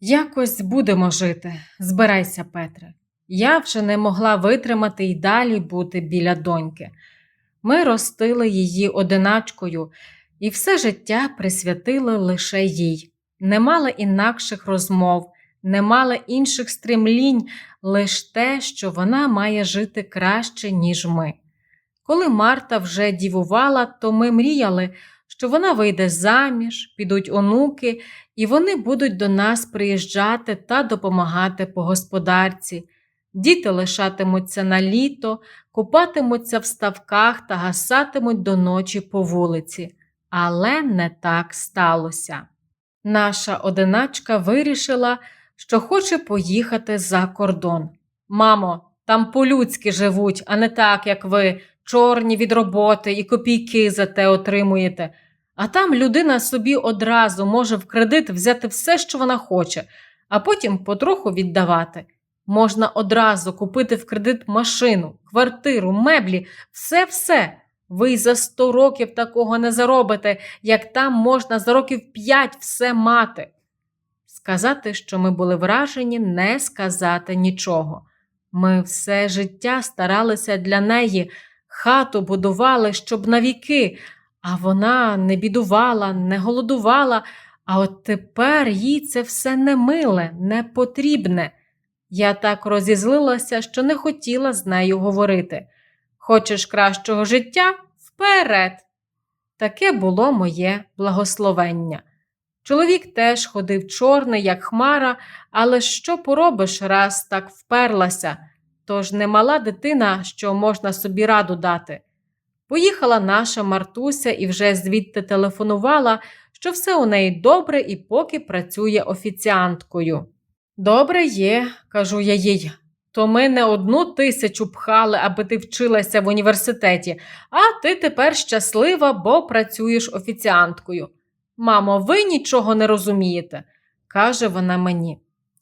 Якось будемо жити. Збирайся, Петре. Я вже не могла витримати й далі бути біля доньки. Ми ростили її одиначкою і все життя присвятили лише їй. Не мали інакших розмов, не мали інших стремлінь, лише те, що вона має жити краще, ніж ми. Коли Марта вже дівувала, то ми мріяли, що вона вийде заміж, підуть онуки, і вони будуть до нас приїжджати та допомагати по господарці. Діти лишатимуться на літо, купатимуться в ставках та гасатимуть до ночі по вулиці. Але не так сталося. Наша одиначка вирішила, що хоче поїхати за кордон. Мамо, там по-людськи живуть, а не так, як ви, чорні від роботи і копійки за те отримуєте. А там людина собі одразу може в кредит взяти все, що вона хоче, а потім потроху віддавати. Можна одразу купити в кредит машину, квартиру, меблі, все-все. Ви за 100 років такого не заробите, як там можна за років 5 все мати. Сказати, що ми були вражені, не сказати нічого. Ми все життя старалися для неї, хату будували, щоб навіки, а вона не бідувала, не голодувала, а от тепер їй це все не миле, не потрібне. Я так розізлилася, що не хотіла з нею говорити. Хочеш кращого життя? Вперед! Таке було моє благословення. Чоловік теж ходив чорний, як хмара, але що поробиш, раз так вперлася, тож не мала дитина, що можна собі раду дати. Поїхала наша Мартуся і вже звідти телефонувала, що все у неї добре і поки працює офіціанткою. Добре є, кажу я їй. То ми не одну тисячу пхали, аби ти вчилася в університеті, а ти тепер щаслива, бо працюєш офіціанткою. Мамо, ви нічого не розумієте, каже вона мені.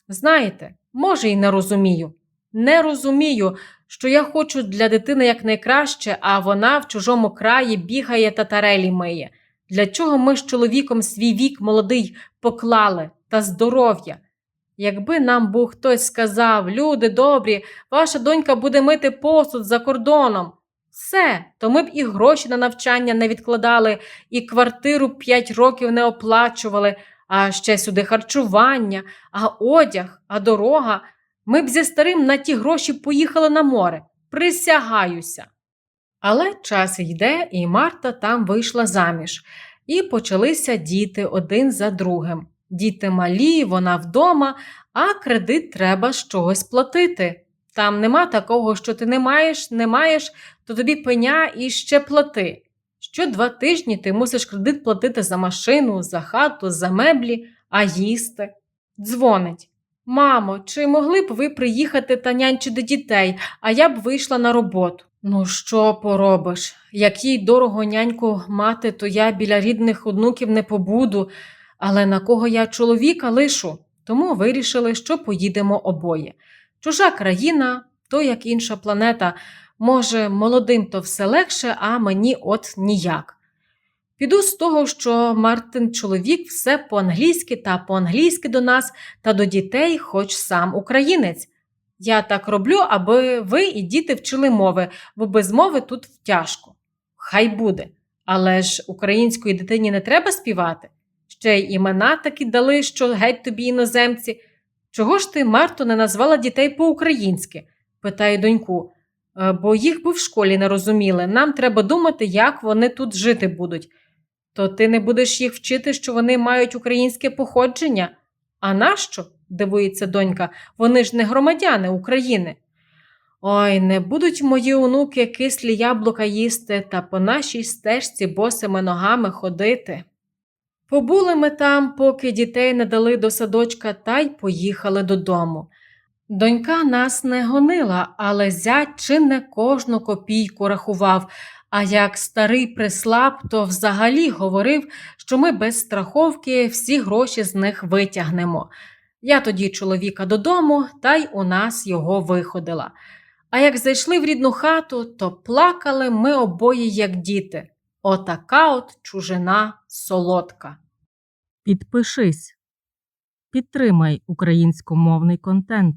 Знаєте, може, й не розумію. Не розумію, що я хочу для дитини якнайкраще, а вона в чужому краї бігає та тарелі миє. Для чого ми з чоловіком свій вік молодий поклали та здоров'я? Якби нам був хтось сказав, люди добрі, ваша донька буде мити посуд за кордоном. Все, то ми б і гроші на навчання не відкладали, і квартиру п'ять років не оплачували, а ще сюди харчування, а одяг, а дорога. Ми б зі старим на ті гроші поїхали на море. Присягаюся. Але час йде, і Марта там вийшла заміж, і почалися діти один за другим. Діти малі, вона вдома, а кредит треба з чогось платити. Там нема такого, що ти не маєш, не маєш, то тобі пеня і ще плати. Що два тижні ти мусиш кредит платити за машину, за хату, за меблі, а їсти. Дзвонить. Мамо, чи могли б ви приїхати та нянчити дітей, а я б вийшла на роботу? Ну, що поробиш? Як їй дорого няньку мати, то я біля рідних онуків не побуду, але на кого я чоловіка лишу, тому вирішили, що поїдемо обоє. Чужа країна, то як інша планета, може, молодим то все легше, а мені от ніяк. Піду з того, що Мартин чоловік все по-англійськи та по-англійськи до нас та до дітей, хоч сам українець. Я так роблю, аби ви і діти вчили мови, бо без мови тут тяжко. Хай буде. Але ж української дитині не треба співати. Ще й імена такі дали, що геть тобі іноземці. Чого ж ти, Марто, не назвала дітей по-українськи? питає доньку. «Е, Бо їх би в школі не розуміли. Нам треба думати, як вони тут жити будуть. То ти не будеш їх вчити, що вони мають українське походження? А нащо? дивується донька, вони ж не громадяни України. Ой, не будуть мої онуки кислі яблука їсти та по нашій стежці босими ногами ходити. Побули ми там, поки дітей не дали до садочка, та й поїхали додому. Донька нас не гонила, але зять чи не кожну копійку рахував, а як старий прислаб, то взагалі говорив, що ми без страховки всі гроші з них витягнемо. Я тоді чоловіка додому, та й у нас його виходила. А як зайшли в рідну хату, то плакали ми обоє, як діти. Отака от чужина солодка. Підпишись. Підтримай українськомовний контент.